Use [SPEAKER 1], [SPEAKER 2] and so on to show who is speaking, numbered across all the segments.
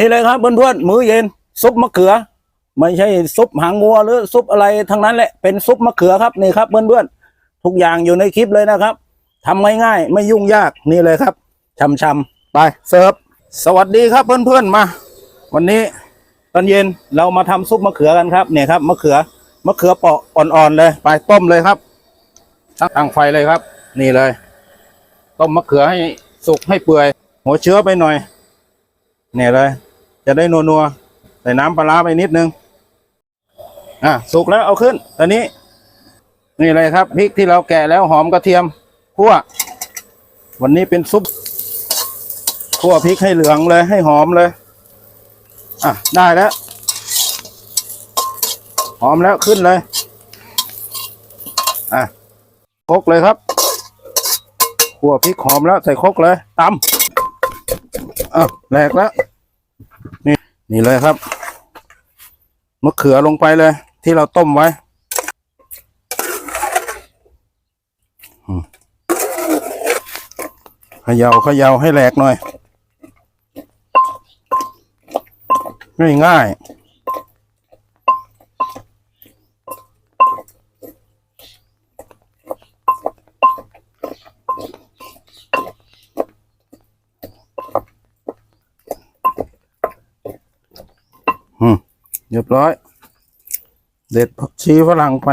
[SPEAKER 1] นี่เลยครับเพื่อนๆมื้อเย็นซุปมะเขือ ไม่ใช่ซุปหางงัวหรือซุปอะไรทั้งนั้นแหละเป็นซุปมะเขือครับนี่ครับเพื่อนๆทุกอย่างอยู่ในคลิปเลยนะครับทำง่ายๆไม่ยุ่งยากนี่เลยครับชำๆไปเสิร์ฟสวัสดีครับเพื่อนๆมา วันนี้ตอนเย็นเรามาทำซุปมะเขือกันครับเนี่ยครับมะเขือมะเขือเปาะอ่อนๆเลยไปต้มเลยครับตั้งไฟเลยครับ นี่เลย ต้มมะเขือให้สุกให้เปื่อย หัวเชื้อไปหน่อย เนี่ยเลย จะได้นัวๆ ใส่น้ำปลาร้าไปนิดนึง อะสุกแล้วเอาขึ้น ตอนนี้ นี่เลยครับพริกที่เราแกะแล้วหอมกระเทียมคั่ว วันนี้เป็นซุปคั่วพริกให้เหลืองเลยให้หอมเลย อะได้แล้ว หอมแล้วขึ้นเลย อะคกเลยครับคั่วพริกหอมแล้วใส่คกเลยตำอะแหลกแล้ว นี่เลยครับมะเขือลงไปเลย ที่เราต้มไว้ขย่าเขย่าให้แหลกหน่อย ง่ายง่าย เรียบร้อย เด็ดผักชีฝรั่งไป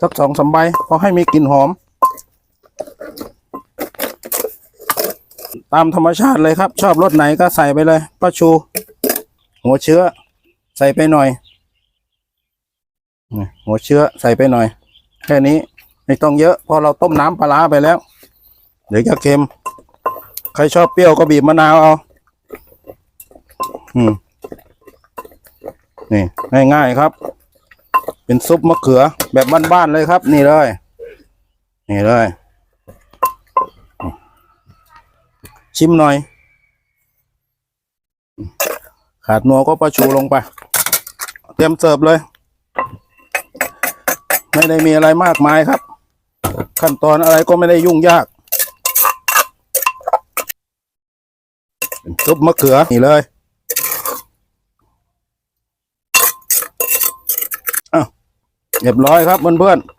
[SPEAKER 1] สักสองสามใบพอให้มีกลิ่นหอม ตามธรรมชาติเลยครับ ชอบรสไหนก็ใส่ไปเลยป้าชู หัวเชื้อ ใส่ไปหน่อยหัวเชื้อใส่ไปหน่อย แค่นี้ไม่ต้องเยอะเพอเราต้มน้ำปลาร้าไปแล้ว เดี๋ยวจะเค็ม ใครชอบเปรี้ยวก็บีบมะนาวเอา อืม นี่ง่ายๆครับ เป็นซุปมะเขือแบบบ้านๆเลยครับ นี่เลย นี่เลย ชิมหน่อย ขาดนัวก็ประชูลงไป เตรียมเสิร์ฟเลย ไม่ได้มีอะไรมากมายครับ ขั้นตอนอะไรก็ไม่ได้ยุ่งยากซุปมะเขือนี่เลยอ้าว เรียบร้อยครับเพื่อนๆ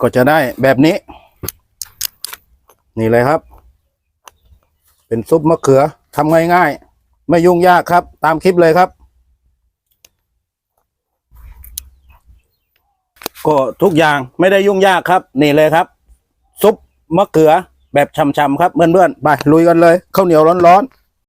[SPEAKER 1] ก็จะได้แบบนี้ นี่เลยครับ เป็นซุปมะเขือทำง่ายๆ ไม่ยุ่งยากครับ ตามคลิปเลยครับ ก็ทุกอย่างไม่ได้ยุ่งยากครับ นี่เลยครับ ซุปมะเขือ แบบช่ำๆครับเพื่อนๆไปลุยกันเลยข้าวเหนียวร้อนๆ